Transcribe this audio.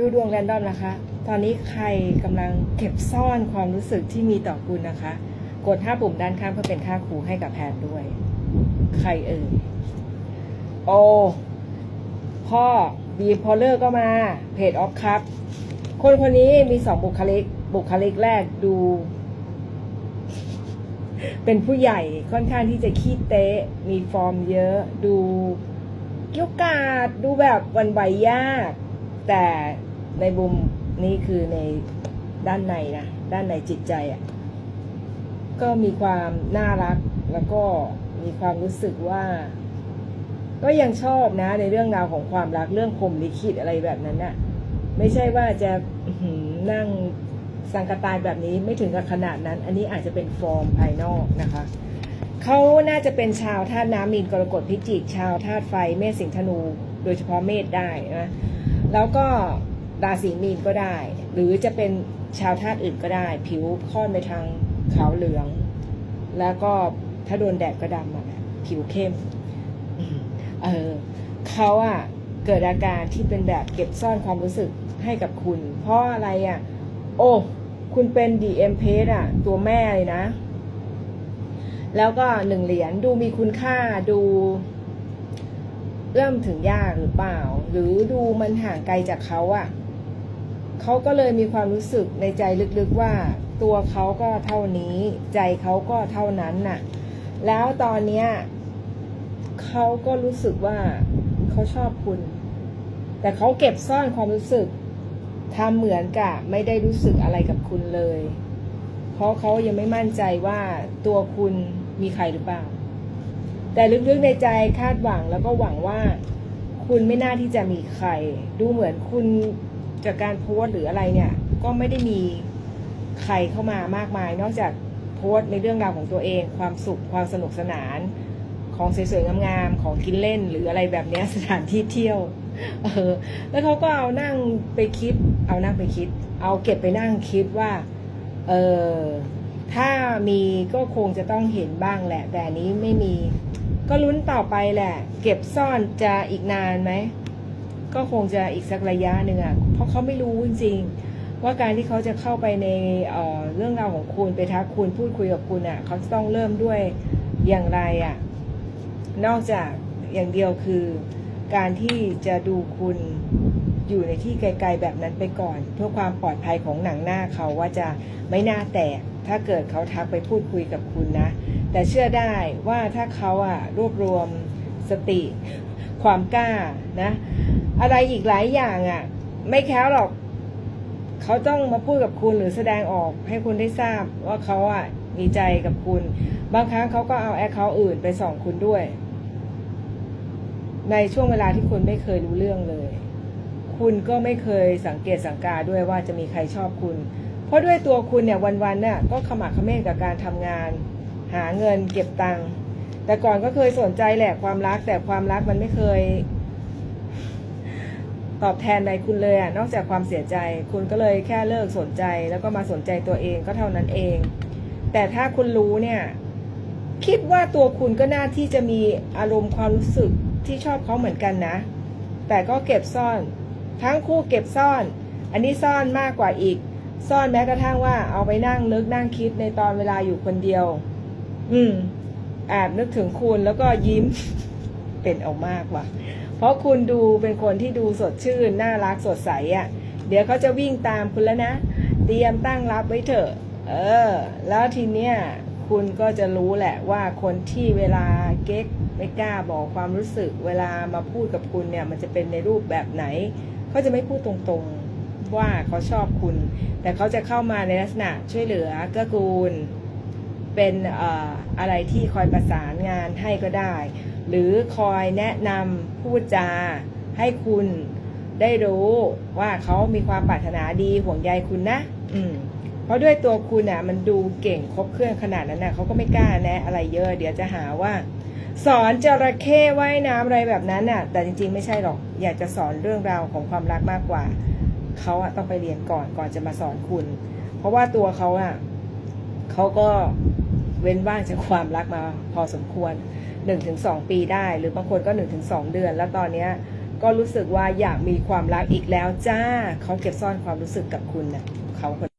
ดูดวงแรนดอมนะคะ ตอนนี้ใครกำลังเก็บซ่อนความรู้สึกที่มีต่อคุณนะคะ กดห้าปุ่มด้านข้างเพื่อเป็นค่าครูให้กับแพนด้วย ใครเอ่ย โอ พ่อบีพอลเลอร์ก็มา เพจออฟครับ คนคนนี้มีสองบุคลิก บุคลิกแรกดู เป็นผู้ใหญ่ค่อนข้างที่จะขี้เตะ มีฟอร์มเยอะ ดูเกี้ยวกาด ดูแบบวันไหวยาก แต่ ในบุมนี้คือในด้านในนะด้านในจิตใจอะ่ะก็มีความน่ารักแล้วก็มีความรู้สึกว่า ก็ยังชอบนะ ในเรื่องราวของความรักเรื่องพรหมลิขิตอะไรแบบนั้นน่ะ ไม่ใช่ว่าจะนั่งสังกตายแบบนี้ไม่ถึงกับขนาดนั้น อันนี้อาจจะเป็นฟอร์มภายนอกนะคะเขาน่าจะเป็นชาวธาตุน้ำมีนกรกฎพิจิก ชาวธาตุไฟเมษสิงห์ธนู โดยเฉพาะเมษได้นะแล้วก็ ราศีมีนก็ได้ หรือจะเป็นชาวธาตุอื่นก็ได้ ผิวค่อนไปทางขาวเหลือง แล้วก็ถ้าโดนแดดก็ดำอะผิวเข้มเออเขาอะเกิดอาการที่เป็นแบบเก็บซ่อนความรู้สึกให้กับคุณ เพราะอะไรอะโอ้คุณเป็น DM p a g e อะตัวแม่เลยนะ แล้วก็หนึ่งเหรียญดูมีคุณค่าดูเอื้อมถึงยากหรือเปล่า หรือดูมันห่างไกลจากเขาอะ เขาก็เลยมีความรู้สึกในใจลึกๆว่า ตัวเขาก็เท่านี้ ใจเขาก็เท่านั้นน่ะ แล้วตอนเนี้ยเขาก็รู้สึกว่าเขาชอบคุณ แต่เขาเก็บซ่อนความรู้สึกทำเหมือนกับไม่ได้รู้สึกอะไรกับคุณเลย เพราะเขายังไม่มั่นใจว่าตัวคุณมีใครหรือเปล่า แต่ลึกๆในใจคาดหวังแล้วก็หวังว่า คุณไม่น่าที่จะมีใคร ดูเหมือนคุณ จากการโพสต์หรืออะไรเนี่ย ก็ไม่ได้มีใครเข้ามามากมาย นอกจากโพสต์ในเรื่องราวของตัวเอง ความสุขความสนุกสนาน ของสวยๆงามๆของกินเล่นหรืออะไรแบบนี้สถานที่เที่ยวเออแล้วเขาก็เอานั่งไปคิด เอานั่งไปคิด เอาเก็บไปนั่งคิดว่าเออถ้ามีก็คงจะต้องเห็นบ้างแหละ แต่นี้ไม่มี ก็ลุ้นต่อไปแหละ เก็บซ่อนจะอีกนานไหม ก็คงจะอีกสักระยะหนึ่งอะเพราะเขาไม่รู้จริงๆ ว่าการที่เขาจะเข้าไปในเเรื่องราวของคุณไปทักคุณพูดคุยกับคุณอะเขาจะต้องเริ่มด้วยอย่างไรอะนอกจากอย่างเดียวคือการที่จะดูคุณอยู่ในที่ไกลๆแบบนั้นไปก่อน เพื่อความปลอดภัยของหนังหน้าเขาว่าจะไม่น่าแตก ถ้าเกิดเขาทักไปพูดคุยกับคุณนะ แต่เชื่อได้ว่าถ้าเขาอะรวบรวมสติ ความกล้านะ อะไรอีกหลายอย่างอะไม่แค้วหรอก เขาต้องมาพูดกับคุณหรือแสดงออกให้คุณได้ทราบว่าเขาอะมีใจกับคุณ บางครั้งเขาก็เอาแอคเคาท์อื่นไปส่องคุณด้วย ในช่วงเวลาที่คุณไม่เคยรู้เรื่องเลย คุณก็ไม่เคยสังเกตสังกาด้วยว่าจะมีใครชอบคุณ เพราะด้วยตัวคุณเนี่ยวันๆเนี่ยก็ขมักเขม้นกับการทำงาน หาเงินเก็บตังค์แต่ก่อนก็เคยสนใจแหละความรักแต่ความรักมันไม่เคย ตอบแทนในคุณเลยอะนอกจากความเสียใจ คุณก็เลยแค่เลิกสนใจ แล้วก็มาสนใจตัวเองก็เท่านั้นเอง แต่ถ้าคุณรู้เนี่ยคิดว่าตัวคุณก็น่าที่จะมีอารมณ์ความรู้สึกที่ชอบเขาเหมือนกันนะ แต่ก็เก็บซ่อน ทั้งคู่เก็บซ่อน อันนี้ซ่อนมากกว่าอีก ซ่อนแม้กระทั่งว่าเอาไปนั่งนึกนั่งคิดในตอนเวลาอยู่คนเดียว อืมแอบนึกถึงคุณแล้วก็ยิ้มเป็นเอามากว่ะ เพราะคุณดูเป็นคนที่ดูสดชื่น น่ารักสดใสอะ่ะ เดี๋ยวเขาจะวิ่งตามคุณแล้วนะ เตรียมตั้งรับไว้เถอะ เออ แล้วทีเนี้ยคุณก็จะรู้แหละว่าคนที่เวลาเก๊กไม่กล้าบอกความรู้สึก เวลามาพูดกับคุณเนี่ย มันจะเป็นในรูปแบบไหนเขาจะไม่พูดตรงๆว่าเขาชอบคุณ แต่เขาจะเข้ามาในลักษณะช่วยเหลือเกื้อกูล เป็นอออะไรที่คอยประสานงานให้ก็ได้ หรือคอยแนะนำพูดจาให้คุณได้รู้ว่าเขามีความปรารถนาดีห่วงใยคุณนะ อืม เพราะด้วยตัวคุณน่ะ มันดูเก่งครบเครื่องขนาดนั้นน่ะเขาก็ไม่กล้าแนะ อะไรเยอะ เดี๋ยวจะหาว่า สอนจระเข้ว่ายน้ำอะไรแบบนั้นน่ะ แต่จริงๆ ไม่ใช่หรอก อยากจะสอนเรื่องราวของความรักมากกว่า เขาอะต้องไปเรียนก่อนก่อนจะมาสอนคุณ เพราะว่าตัวเขาอะเขาก็เว้นว่างจากความรักมาพอสมควร 1-2 ปีได้ หรือบางคนก็ 1-2 เดือน แล้วตอนเนี้ยก็รู้สึกว่าอยากมีความรักอีกแล้วจ้าเขาเก็บซ่อนความรู้สึกกับคุณนะเขาคน